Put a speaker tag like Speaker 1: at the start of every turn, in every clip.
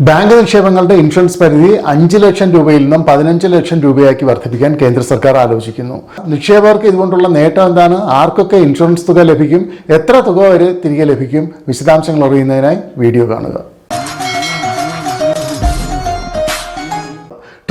Speaker 1: Bank നിക്ഷേപങ്ങളുടെ insurance പരിധി അഞ്ച് ലക്ഷം രൂപയിൽ നിന്നും പതിനഞ്ച് ലക്ഷം രൂപയാക്കി വർദ്ധിപ്പിക്കാൻ കേന്ദ്ര സർക്കാർ ആലോചിക്കുന്നു. നിക്ഷേപകർക്ക് ഇതുകൊണ്ടുള്ള നേട്ടം എന്താണ്? ആർക്കൊക്കെ ഇൻഷുറൻസ് തുക ലഭിക്കും? എത്ര തുക വരെ തിരികെ ലഭിക്കും? വിശദാംശങ്ങൾ അറിയുന്നതിനായി വീഡിയോ കാണുക.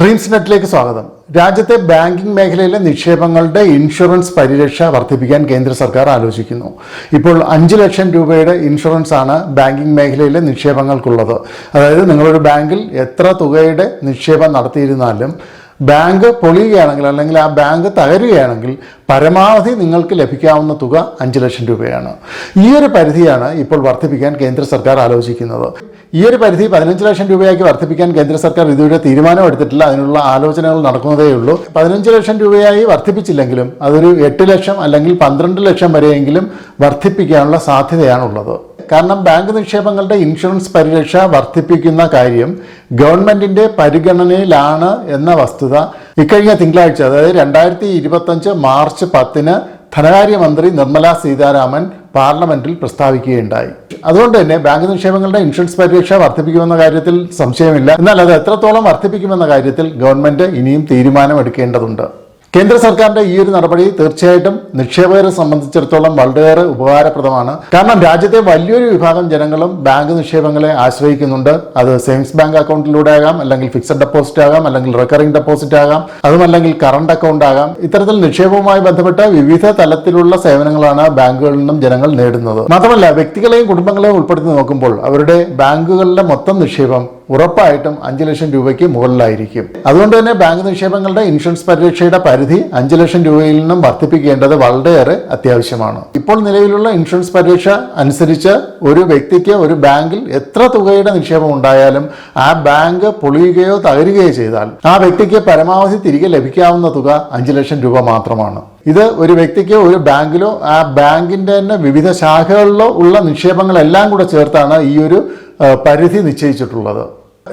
Speaker 1: ഡ്രീംസ് നെറ്റിലേക്ക് സ്വാഗതം. രാജ്യത്തെ ബാങ്കിംഗ് മേഖലയിലെ നിക്ഷേപങ്ങളുടെ ഇൻഷുറൻസ് പരിരക്ഷ വർദ്ധിപ്പിക്കാൻ കേന്ദ്ര സർക്കാർ ആലോചിക്കുന്നു. ഇപ്പോൾ അഞ്ച് ലക്ഷം രൂപയുടെ ഇൻഷുറൻസ് ആണ് ബാങ്കിംഗ് മേഖലയിലെ നിക്ഷേപങ്ങൾക്കുള്ളത്. അതായത് നിങ്ങളൊരു ബാങ്കിൽ എത്ര തുകയുടെ നിക്ഷേപം നടത്തിയിരുന്നാലും ബാങ്ക് പൊളിയുകയാണെങ്കിൽ അല്ലെങ്കിൽ ആ ബാങ്ക് തകരുകയാണെങ്കിൽ പരമാവധി നിങ്ങൾക്ക് ലഭിക്കാവുന്ന തുക അഞ്ച് ലക്ഷം രൂപയാണ്. ഈ ഒരു പരിധിയാണ് ഇപ്പോൾ വർദ്ധിപ്പിക്കാൻ കേന്ദ്ര സർക്കാർ ആലോചിക്കുന്നത്. ഈ ഒരു പരിധി പതിനഞ്ച് ലക്ഷം രൂപയാക്കി വർദ്ധിപ്പിക്കാൻ കേന്ദ്ര സർക്കാർ ഇതുവരെ തീരുമാനം എടുത്തിട്ടില്ല. അതിനുള്ള ആലോചനകൾ നടക്കുന്നതേ ഉള്ളൂ. പതിനഞ്ച് ലക്ഷം രൂപയായി വർദ്ധിപ്പിച്ചില്ലെങ്കിലും അതൊരു എട്ട് ലക്ഷം അല്ലെങ്കിൽ പന്ത്രണ്ട് ലക്ഷം വരെയെങ്കിലും വർദ്ധിപ്പിക്കാനുള്ള സാധ്യതയാണുള്ളത്. കാരണം ബാങ്ക് നിക്ഷേപങ്ങളുടെ ഇൻഷുറൻസ് പരിരക്ഷ വർദ്ധിപ്പിക്കുന്ന കാര്യം ഗവൺമെന്റിന്റെ പരിഗണനയിലാണ് എന്ന വസ്തുത ഇക്കഴിഞ്ഞ തിങ്കളാഴ്ച അതായത് രണ്ടായിരത്തി ഇരുപത്തഞ്ച് മാർച്ച് പത്തിന് ധനകാര്യമന്ത്രി നിർമ്മല സീതാരാമൻ പാർലമെന്റിൽ പ്രസ്താവിക്കുകയുണ്ടായി. അതുകൊണ്ട് തന്നെ ബാങ്ക് നിക്ഷേപങ്ങളുടെ ഇൻഷുറൻസ് പരിരക്ഷ വർദ്ധിപ്പിക്കുമെന്ന കാര്യത്തിൽ സംശയമില്ല. എന്നാൽ അത് എത്രത്തോളം വർദ്ധിപ്പിക്കുമെന്ന കാര്യത്തിൽ ഗവൺമെന്റ് ഇനിയും തീരുമാനമെടുക്കേണ്ടതുണ്ട്. കേന്ദ്ര സർക്കാരിന്റെ ഈ ഒരു നടപടി തീർച്ചയായിട്ടും നിക്ഷേപകരെ സംബന്ധിച്ചിടത്തോളം വളരെയേറെ ഉപകാരപ്രദമാണ്. കാരണം രാജ്യത്തെ വലിയൊരു വിഭാഗം ജനങ്ങളും ബാങ്ക് നിക്ഷേപങ്ങളെ ആശ്രയിക്കുന്നുണ്ട്. അത് സേവിങ്സ് ബാങ്ക് അക്കൗണ്ടിലൂടെ ആകാം അല്ലെങ്കിൽ ഫിക്സഡ് ഡെപ്പോസിറ്റ് ആകാം അല്ലെങ്കിൽ റെക്കറിംഗ് ഡെപ്പോസിറ്റ് ആകാം അതുമല്ലെങ്കിൽ കറണ്ട് അക്കൗണ്ട് ആകാം. ഇത്തരത്തിൽ നിക്ഷേപവുമായി ബന്ധപ്പെട്ട വിവിധ തലത്തിലുള്ള സേവനങ്ങളാണ് ബാങ്കുകളിൽ നിന്നും ജനങ്ങൾ നേടുന്നത്. മാത്രമല്ല വ്യക്തികളെയും കുടുംബങ്ങളെയും ഉൾപ്പെടുത്തി നോക്കുമ്പോൾ അവരുടെ ബാങ്കുകളിലെ മൊത്തം നിക്ഷേപം ഉറപ്പായിട്ടും അഞ്ച് ലക്ഷം രൂപയ്ക്ക് മുകളിലായിരിക്കും. അതുകൊണ്ട് തന്നെ ബാങ്ക് നിക്ഷേപങ്ങളുടെ ഇൻഷുറൻസ് പരിരക്ഷയുടെ പരിധി അഞ്ച് ലക്ഷം രൂപയിൽ നിന്നും വർദ്ധിപ്പിക്കേണ്ടത് വളരെയേറെ അത്യാവശ്യമാണ്. ഇപ്പോൾ നിലവിലുള്ള ഇൻഷുറൻസ് പരിരക്ഷ അനുസരിച്ച് ഒരു വ്യക്തിക്ക് ഒരു ബാങ്കിൽ എത്ര തുകയുടെ നിക്ഷേപം ഉണ്ടായാലും ആ ബാങ്ക് പൊളിയുകയോ തകരുകയോ ചെയ്താൽ ആ വ്യക്തിക്ക് പരമാവധി തിരികെ ലഭിക്കാവുന്ന തുക അഞ്ച് ലക്ഷം രൂപ മാത്രമാണ്. ഇത് ഒരു വ്യക്തിക്ക് ഒരു ബാങ്കിലോ ആ ബാങ്കിന്റെ തന്നെ വിവിധ ശാഖകളിലോ ഉള്ള നിക്ഷേപങ്ങളെല്ലാം കൂടെ ചേർത്താണ് ഈ ഒരു പരിധി നിശ്ചയിച്ചിട്ടുള്ളത്.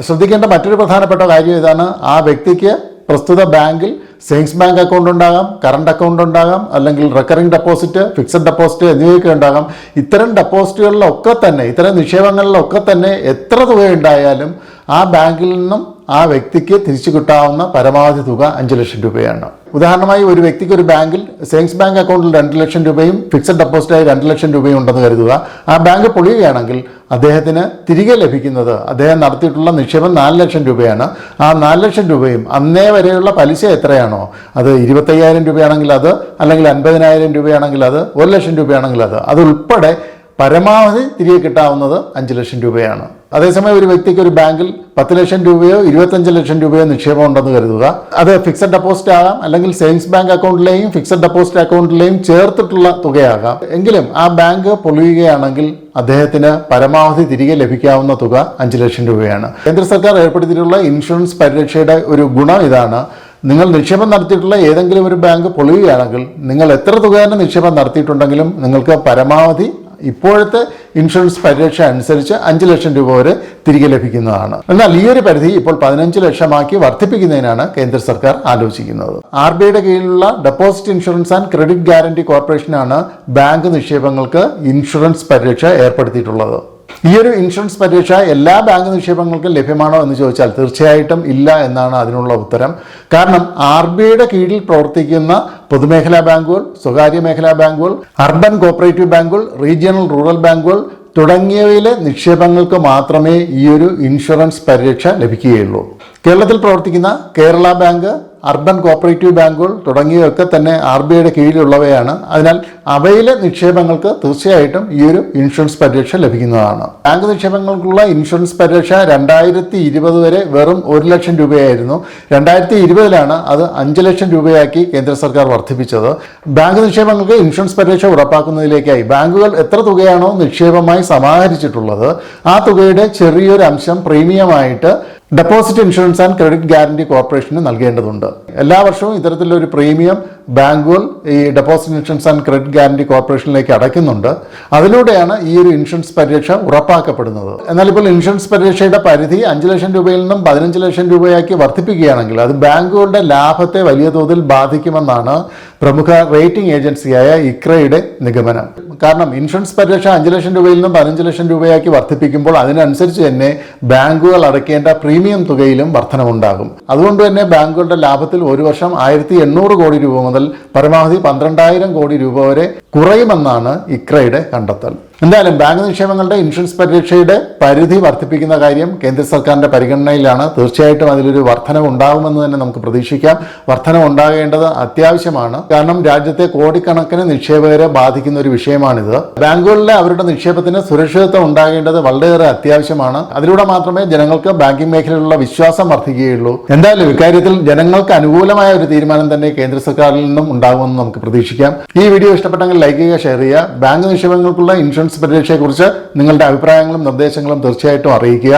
Speaker 1: ശ്രദ്ധിക്കേണ്ട മറ്റൊരു പ്രധാനപ്പെട്ട കാര്യം ഇതാണ് ആ വ്യക്തിക്ക് പ്രസ്തുത ബാങ്കിൽ സേവിങ്സ് ബാങ്ക് അക്കൗണ്ട് ഉണ്ടാകാം കറണ്ട് അക്കൗണ്ട് ഉണ്ടാകാം അല്ലെങ്കിൽ റെക്കറിംഗ് ഡെപ്പോസിറ്റ് ഫിക്സഡ് ഡെപ്പോസിറ്റ് എന്നിവയൊക്കെ ഉണ്ടാകാം. ഇത്തരം ഡെപ്പോസിറ്റുകളിലൊക്കെ തന്നെ ഇത്തരം നിക്ഷേപങ്ങളിലൊക്കെ തന്നെ എത്ര തുക ഉണ്ടായാലും ആ ബാങ്കിൽ നിന്നും ആ വ്യക്തിക്ക് തിരിച്ചു കിട്ടാവുന്ന പരമാവധി തുക അഞ്ച് ലക്ഷം രൂപയാണ്. ഉദാഹരണമായി ഒരു വ്യക്തിക്ക് ഒരു ബാങ്കിൽ സേവിങ്സ് ബാങ്ക് അക്കൗണ്ടിൽ രണ്ട് ലക്ഷം രൂപയും ഫിക്സഡ് ഡെപ്പോസിറ്റായി രണ്ട് ലക്ഷം രൂപയും ഉണ്ടെന്ന് കരുതുക. ആ ബാങ്ക് പൊളിയുകയാണെങ്കിൽ അദ്ദേഹത്തിന് തിരികെ ലഭിക്കുന്നത് അദ്ദേഹം നടത്തിയിട്ടുള്ള നിക്ഷേപം നാല് ലക്ഷം രൂപയാണ്. ആ നാല് ലക്ഷം രൂപയും അന്നേ വരെയുള്ള പലിശ എത്രയാണോ? അത് ഇരുപത്തയ്യായിരം രൂപയാണെങ്കിൽ അത് അല്ലെങ്കിൽ അൻപതിനായിരം രൂപയാണെങ്കിൽ അത് ഒരു ലക്ഷം രൂപയാണെങ്കിൽ അത്. അത് ഉൾപ്പെടെ പരമാവധി തിരികെ കിട്ടാവുന്നത് അഞ്ച് ലക്ഷം രൂപയാണ്. അതേസമയം ഒരു വ്യക്തിക്ക് ഒരു ബാങ്കിൽ പത്ത് ലക്ഷം രൂപയോ ഇരുപത്തഞ്ച് ലക്ഷം രൂപയോ നിക്ഷേപം ഉണ്ടെന്ന് കരുതുക. അത് ഫിക്സഡ് ഡെപ്പോസിറ്റ് ആകാം. അല്ലെങ്കിൽ സേവിങ്സ് ബാങ്ക് അക്കൗണ്ടിലെയും ഫിക്സഡ് ഡെപ്പോസിറ്റ് അക്കൗണ്ടിലെയും ചേർത്തിട്ടുള്ള തുകയാകാം. എങ്കിലും ആ ബാങ്ക് പൊളിയുകയാണെങ്കിൽ അദ്ദേഹത്തിന് പരമാവധി തിരികെ ലഭിക്കാവുന്ന തുക അഞ്ച് ലക്ഷം രൂപയാണ്. കേന്ദ്ര സർക്കാർ ഏർപ്പെടുത്തിയിട്ടുള്ള ഇൻഷുറൻസ് പരിരക്ഷയുടെ ഒരു ഗുണം ഇതാണ്. നിങ്ങൾ നിക്ഷേപം നടത്തിയിട്ടുള്ള ഏതെങ്കിലും ഒരു ബാങ്ക് പൊളിയുകയാണെങ്കിൽ നിങ്ങൾ എത്ര തുക തന്നെ നിക്ഷേപം നടത്തിയിട്ടുണ്ടെങ്കിലും നിങ്ങൾക്ക് പരമാവധി ഇപ്പോഴത്തെ ഇൻഷുറൻസ് പരിരക്ഷ അനുസരിച്ച് അഞ്ച് ലക്ഷം രൂപ വരെ തിരികെ ലഭിക്കുന്നതാണ്. എന്നാൽ ഈ ഒരു പരിധി ഇപ്പോൾ പതിനഞ്ച് ലക്ഷമാക്കി വർദ്ധിപ്പിക്കുന്നതിനാണ് കേന്ദ്ര സർക്കാർ ആലോചിക്കുന്നത്. ആർ ബി ഐയുടെ കീഴിലുള്ള deposit insurance and credit guarantee കോർപ്പറേഷനാണ് bank നിക്ഷേപങ്ങൾക്ക് ഇൻഷുറൻസ് പരിരക്ഷ ഏർപ്പെടുത്തിയിട്ടുള്ളത്. ഈ ഒരു ഇൻഷുറൻസ് പരീക്ഷ എല്ലാ ബാങ്ക് നിക്ഷേപങ്ങൾക്കും ലഭ്യമാണോ എന്ന് ചോദിച്ചാൽ തീർച്ചയായിട്ടും ഇല്ല എന്നാണ് അതിനുള്ള ഉത്തരം. കാരണം ആർ ബി ഐയുടെ കീഴിൽ പ്രവർത്തിക്കുന്ന പൊതുമേഖലാ ബാങ്കുകൾ സ്വകാര്യ മേഖലാ ബാങ്കുകൾ അർബൻ കോപ്പറേറ്റീവ് ബാങ്കുകൾ റീജിയണൽ റൂറൽ ബാങ്കുകൾ തുടങ്ങിയവയിലെ നിക്ഷേപങ്ങൾക്ക് മാത്രമേ ഈ ഒരു ഇൻഷുറൻസ് പരിരക്ഷ ലഭിക്കുകയുള്ളൂ. കേരളത്തിൽ പ്രവർത്തിക്കുന്ന കേരള ബാങ്ക് അർബൻ കോപ്പറേറ്റീവ് ബാങ്കുകൾ തുടങ്ങിയവയൊക്കെ തന്നെ ആർ ബി ഐയുടെ കീഴിലുള്ളവയാണ്. അതിനാൽ അവയിലെ നിക്ഷേപങ്ങൾക്ക് തീർച്ചയായിട്ടും ഈ ഒരു ഇൻഷുറൻസ് പരിരക്ഷ ലഭിക്കുന്നതാണ്. ബാങ്ക് നിക്ഷേപങ്ങൾക്കുള്ള ഇൻഷുറൻസ് പരിരക്ഷ രണ്ടായിരത്തി ഇരുപത് വരെ വെറും ഒരു ലക്ഷം രൂപയായിരുന്നു. രണ്ടായിരത്തി ഇരുപതിലാണ് അത് അഞ്ച് ലക്ഷം രൂപയാക്കി കേന്ദ്ര സർക്കാർ വർദ്ധിപ്പിച്ചത്. ബാങ്ക് നിക്ഷേപങ്ങൾക്ക് ഇൻഷുറൻസ് പരിരക്ഷ ഉറപ്പാക്കുന്നതിലേക്കായി ബാങ്കുകൾ എത്ര തുകയാണോ നിക്ഷേപമായി സമാഹരിച്ചിട്ടുള്ളത് ആ തുകയുടെ ചെറിയൊരു അംശം പ്രീമിയമായിട്ട് deposit insurance and credit guarantee corporation നൽകേണ്ടതുണ്ട്. എല്ലാ വർഷവും ഇത്തരത്തിലൊരു പ്രീമിയം ബാങ്കുകൾ ഈ deposit insurance and credit guarantee കോർപ്പറേഷനിലേക്ക് അടയ്ക്കുന്നുണ്ട്. അതിലൂടെയാണ് ഈ ഒരു ഇൻഷുറൻസ് പരിരക്ഷ ഉറപ്പാക്കപ്പെടുന്നത്. എന്നാൽ ഇപ്പോൾ ഇൻഷുറൻസ് പരിരക്ഷയുടെ പരിധി അഞ്ച് ലക്ഷം രൂപയിൽ നിന്നും പതിനഞ്ച് ലക്ഷം രൂപയാക്കി വർദ്ധിപ്പിക്കുകയാണെങ്കിൽ അത് ബാങ്കുകളുടെ ലാഭത്തെ വലിയ തോതിൽ ബാധിക്കുമെന്നാണ് പ്രമുഖ റേറ്റിംഗ് ഏജൻസിയായ ഇക്രയുടെ നിഗമനം. കാരണം ഇൻഷുറൻസ് പരിരക്ഷ അഞ്ച് ലക്ഷം രൂപയിൽ നിന്നും പതിനഞ്ച് ലക്ഷം രൂപയാക്കി വർദ്ധിപ്പിക്കുമ്പോൾ അതിനനുസരിച്ച് തന്നെ ബാങ്കുകൾ അടയ്ക്കേണ്ട പ്രീമിയം തുകയിലും വർധനമുണ്ടാകും അതുകൊണ്ട് തന്നെ ബാങ്കുകളുടെ ലാഭത്തിൽ ഒരു വർഷം ആയിരത്തി കോടി രൂപ മുതൽ പരമാവധി പന്ത്രണ്ടായിരം കോടി രൂപ വരെ കുറയുമെന്നാണ് ഇക്രയുടെ കണ്ടെത്തൽ. എന്തായാലും ബാങ്ക് നിക്ഷേപങ്ങളുടെ ഇൻഷുറൻസ് പരിരക്ഷയുടെ പരിധി വർദ്ധിപ്പിക്കുന്ന കാര്യം കേന്ദ്ര സർക്കാരിന്റെ പരിഗണനയിലാണ്. തീർച്ചയായിട്ടും അതിലൊരു വർധനവ് ഉണ്ടാകുമെന്ന് തന്നെ നമുക്ക് പ്രതീക്ഷിക്കാം. വർധനവ് ഉണ്ടാകേണ്ടത് അത്യാവശ്യമാണ്. കാരണം രാജ്യത്തെ കോടിക്കണക്കിന് നിക്ഷേപകരെ ബാധിക്കുന്ന ഒരു വിഷയമാണിത്. ബാങ്കുകളിലെ അവരുടെ നിക്ഷേപത്തിന് സുരക്ഷിതത്വം ഉണ്ടാകേണ്ടത് വളരെയേറെ അത്യാവശ്യമാണ്. അതിലൂടെ മാത്രമേ ജനങ്ങൾക്ക് ബാങ്കിംഗ് മേഖലയിലുള്ള വിശ്വാസം വർദ്ധിക്കുകയുള്ളൂ. എന്തായാലും ഇക്കാര്യത്തിൽ ജനങ്ങൾക്ക് അനുകൂലമായ ഒരു തീരുമാനം തന്നെ കേന്ദ്ര സർക്കാരിൽ നിന്നും ഉണ്ടാകുമെന്ന് നമുക്ക് പ്രതീക്ഷിക്കാം. ഈ വീഡിയോ ഇഷ്ടപ്പെട്ടെങ്കിൽ ലൈക്ക് ചെയ്യുക ഷെയർ ചെയ്യുക. ബാങ്ക് നിക്ഷേപങ്ങൾക്കുള്ള ഇൻഷുറൻസ് പരിരക്ഷയെക്കുറിച്ച് നിങ്ങളുടെ അഭിപ്രായങ്ങളും നിർദ്ദേശങ്ങളും തീർച്ചയായിട്ടും അറിയിക്കുക.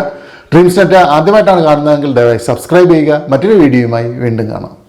Speaker 1: ഡ്രീംസ് നെറ്റ് ആദ്യമായിട്ടാണ് കാണുന്നതെങ്കിൽ ദയവായി സബ്സ്ക്രൈബ് ചെയ്യുക. മറ്റൊരു വീഡിയോയുമായി വീണ്ടും കാണാം.